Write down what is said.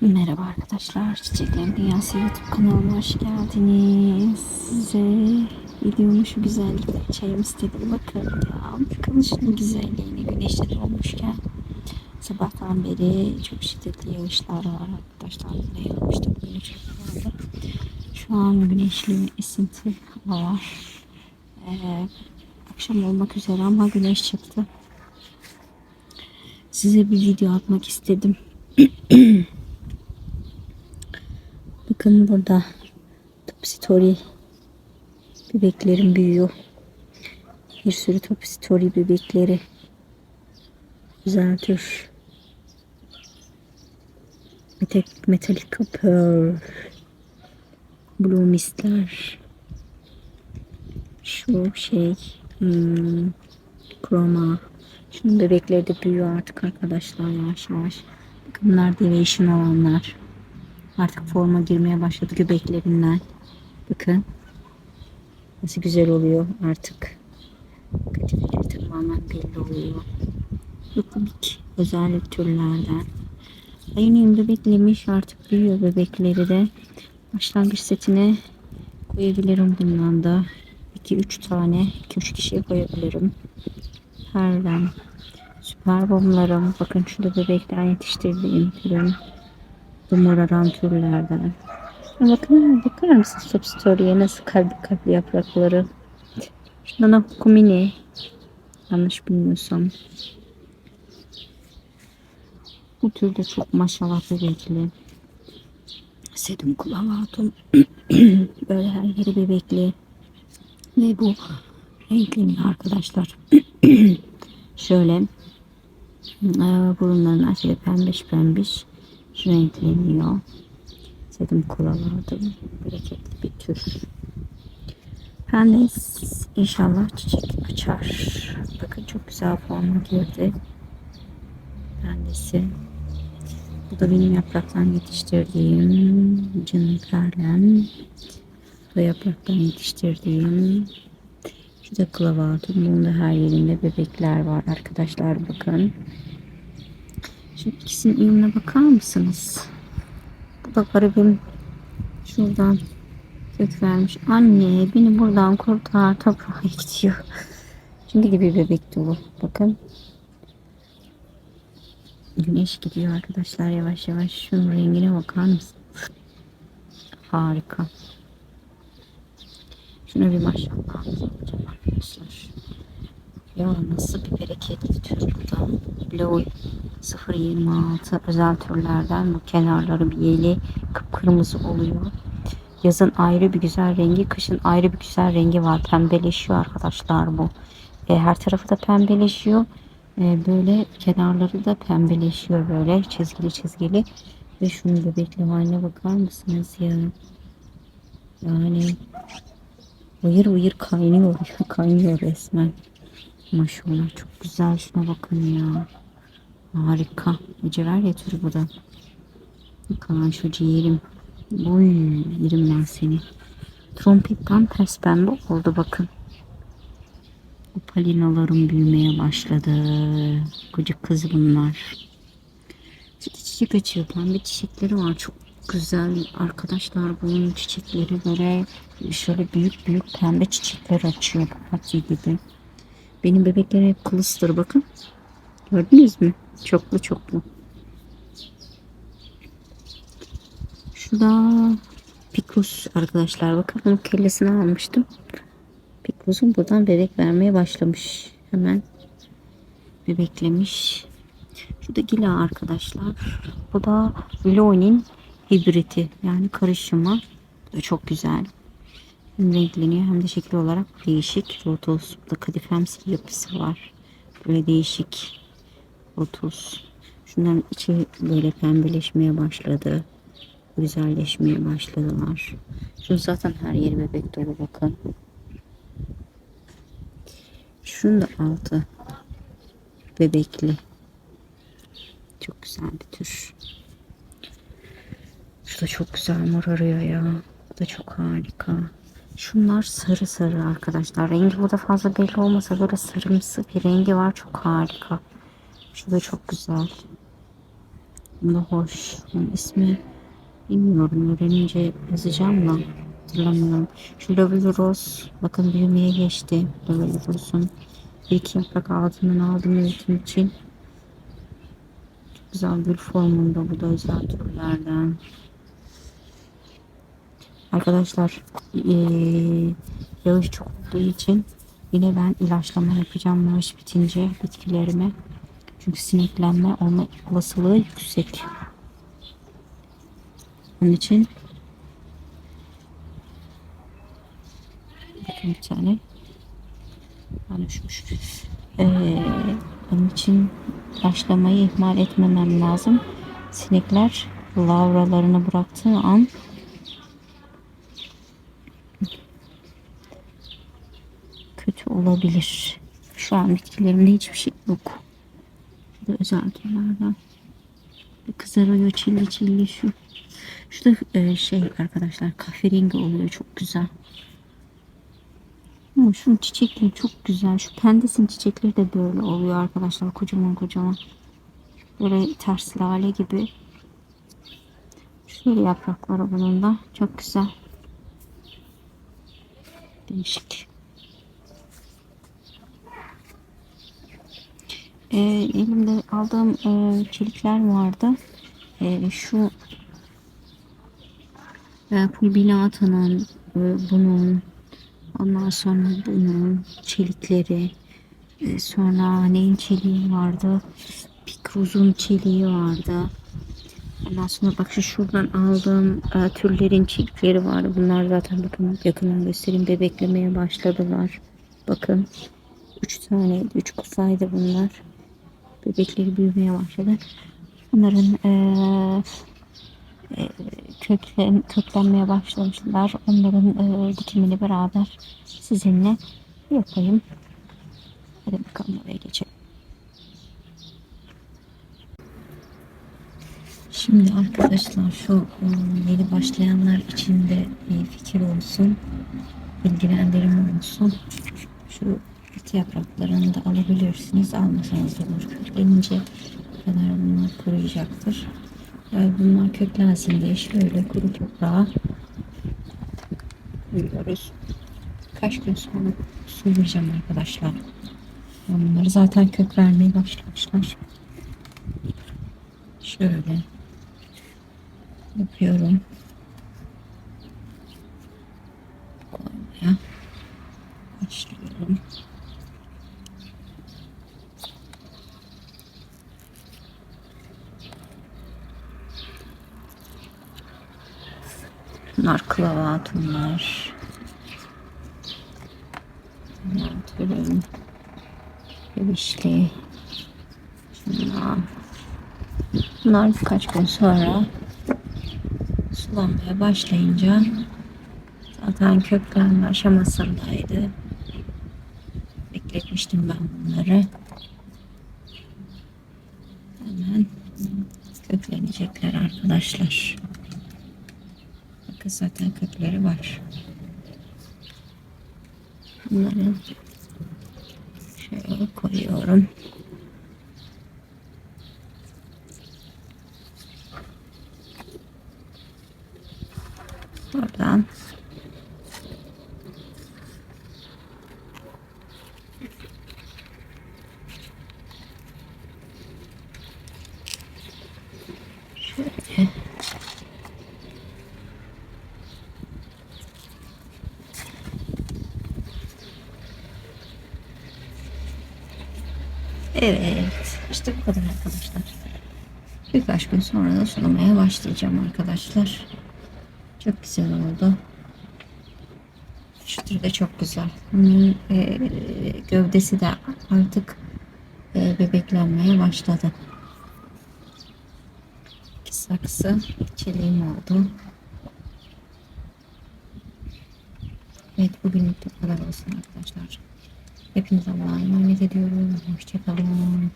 Merhaba arkadaşlar, Çiçeklerin Dünyası YouTube kanalıma hoş geldiniz. Size videomu şu güzellikle çayım istedim. Bakın ya, bakın şunun güzelliğine güneşte doğmuşken. Sabahtan beri çok şiddetli yağışlar var arkadaşlar. Ne yağmıştı böyle çok vardı. Şu an güneşli esinti var. Ee, akşam olmak üzere ama güneş çıktı. Size bir video atmak istedim. Bakın burada Top Story bebeklerim büyüyor. Bir sürü Top Story bebekleri. Güzel tür. Metal- Metallica Pearl. Blue Mistler. Şu şey. Hmm, Chroma. Şunun bebekleri de büyüyor artık arkadaşlar yavaş yavaş. Bakın bunlar Deviation olanlar. Artık forma girmeye başladı göbeklerinden. Bakın. Nasıl güzel oluyor artık. Kadifeleri tamamen belli oluyor. Bu komik özel türlerden. Ayının bebeklemiş artık büyüyor bebekleri de. Başlangıç setine koyabilirim bundan da. 2-3 tane, 2-3 kişiye koyabilirim. Herden. Süper bomlarım. Bakın şurada bebekten yetiştirdiğim türüm. Bu moraran türlerden. Bakın bakar mısınız Top Story'e nasıl kalpli kalpli yaprakları. Şundan kumini. Yanlış bilmiyorsam. Bu türde çok maşallah bebekli. Sedum kulavatum. Böyle her yeri bebekli. Ve bu renkleniyor arkadaşlar. Şöyle e, burunların şöyle pembiş pembiş renkleniyor. Sedim kulaladım. Bereketli bir tür. Pendes inşallah çiçek açar. Bakın çok güzel forma girdi. Pendesi. Bu da benim yapraktan yetiştirdiğim canım perlem. Bu yapraktan yetiştirdiğim şu da klavatım. Bunun da her yerinde bebekler var arkadaşlar bakın. Şu ikisinin uyumuna bakar mısınız? Bu da garibim şuradan kök vermiş. Anne beni buradan kurtar toprağa gidiyor. Çünkü gibi bebek dolu. Bakın. Güneş gidiyor arkadaşlar yavaş yavaş. Şunun rengine bakar mısınız? Harika. Şuna bir maşallah arkadaşlar. Ya nasıl bir bereketli tür bu da. Blow 026 özel türlerden bu kenarları bir yeli kıpkırmızı oluyor. Yazın ayrı bir güzel rengi, kışın ayrı bir güzel rengi var. Pembeleşiyor arkadaşlar bu. E, her tarafı da pembeleşiyor. E, böyle kenarları da pembeleşiyor böyle çizgili çizgili. Ve şunun bebekli haline bakar mısınız ya? Yani uyur uyur kaynıyor. kaynıyor resmen. Maşallah çok güzel şuna bakın ya. Harika. Mücevher türü bu da. Kaan şu ciğerim. Oy yerim ben seni. Trompettan ters pembe oldu bakın. Palinalarım büyümeye başladı. Gıcık kız bunlar. Çiçek çiçek açıyor. Pembe çiçekleri var. Çok güzel arkadaşlar. Bunun çiçekleri böyle şöyle büyük büyük pembe çiçekler açıyor. Papatya gibi. Benim bebeklerim hep kılıstır bakın. Gördünüz mü? Çoklu çoklu. Şu da Pikus arkadaşlar. Bakın bunun kellesini almıştım. Pikus'un buradan bebek vermeye başlamış. Hemen bebeklemiş. Şu da Gila arkadaşlar. Bu da Lonin hibriti. Yani karışımı. Çok güzel. Hem renkleniyor hem de şekil olarak değişik. Lotus. Burada kadifemsi yapısı var. Böyle değişik. Lotus. Şunların içi böyle pembeleşmeye başladı. Güzelleşmeye başladılar. Şu zaten her yeri bebek dolu bakın. Şunun da altı bebekli. Çok güzel bir tür. Şu da çok güzel mor arıyor ya. Bu da çok harika. Şunlar sarı sarı arkadaşlar. Rengi burada fazla belli olmasa böyle sarımsı bir rengi var. Çok harika. Şu da çok güzel. Bu da hoş. Bunun ismi bilmiyorum. Öğrenince yazacağım da hatırlamıyorum. Şu Lavender Rose bakın büyümeye geçti. Lavender Rose'un ilk yaprak altından aldım üretim için. Çok güzel gül formunda. Bu da özel türlerden. Arkadaşlar eee yağış çok olduğu için yine ben ilaçlama yapacağım yağış bitince bitkilerime. Çünkü sineklenme olma olasılığı yüksek. Onun için bakın bir tane paylaşmış. Ee, onun için ilaçlamayı ihmal etmemem lazım. Sinekler lavralarını bıraktığı an olabilir. Şu an bitkilerimde hiçbir şey yok. Bu da özel türlerden. Kızarıyor çilli çilli şu. Şu da e, şey arkadaşlar kahverengi oluyor çok güzel. Ama şunun çiçekleri çok güzel. Şu pendesin çiçekleri de böyle oluyor arkadaşlar. Kocaman kocaman. Böyle ters lale gibi. Şöyle yaprakları bunun da. Çok güzel. Değişik. Ee, elimde aldığım e, çelikler vardı. E, şu e, Pulbinata'nın e, bunun ondan sonra bunun çelikleri e, sonra neyin çeliği vardı? Pikruz'un çeliği vardı. Ondan sonra bak şu şuradan aldığım e, türlerin çelikleri vardı bunlar zaten bakın yakından göstereyim. Bebeklemeye başladılar. Bakın. Üç tane üç kufaydı bunlar bebekleri büyümeye başladı bunların e, köklen, köklenmeye başlamışlar. Onların e, dikimini beraber sizinle yapayım. Hadi bakalım oraya geçelim. Şimdi arkadaşlar şu yeni başlayanlar için de fikir olsun. Bilgilendirme olsun. Şu bit yapraklarını da alabilirsiniz. Almasanız da olur. Köklenince kadar bunlar kuruyacaktır. Yani bunlar köklensin diye şöyle kuru toprağa koyuyoruz. Kaç gün sonra sulayacağım arkadaşlar. Bunları zaten kök vermeye başlamışlar. Şöyle yapıyorum. Bunlar klavatumlar. Bunlar türüm. Bebişli. Şunlar. Bunlar birkaç gün sonra sulanmaya başlayınca zaten köklenme aşamasındaydı. Bekletmiştim ben bunları. Hemen köklenecekler arkadaşlar. Zaten kökleri var. Bunları şöyle koyuyorum. Buradan şöyle Evet. işte bu kadar arkadaşlar. Birkaç gün sonra da sulamaya başlayacağım arkadaşlar. Çok güzel oldu. Şu tür de çok güzel. Bunun e, gövdesi de artık e, bebeklenmeye başladı. İki saksı çeliğim oldu. Evet bugünlük bu kadar olsun arkadaşlar. Hepinize Allah'a emanet ediyorum. Hoşçakalın.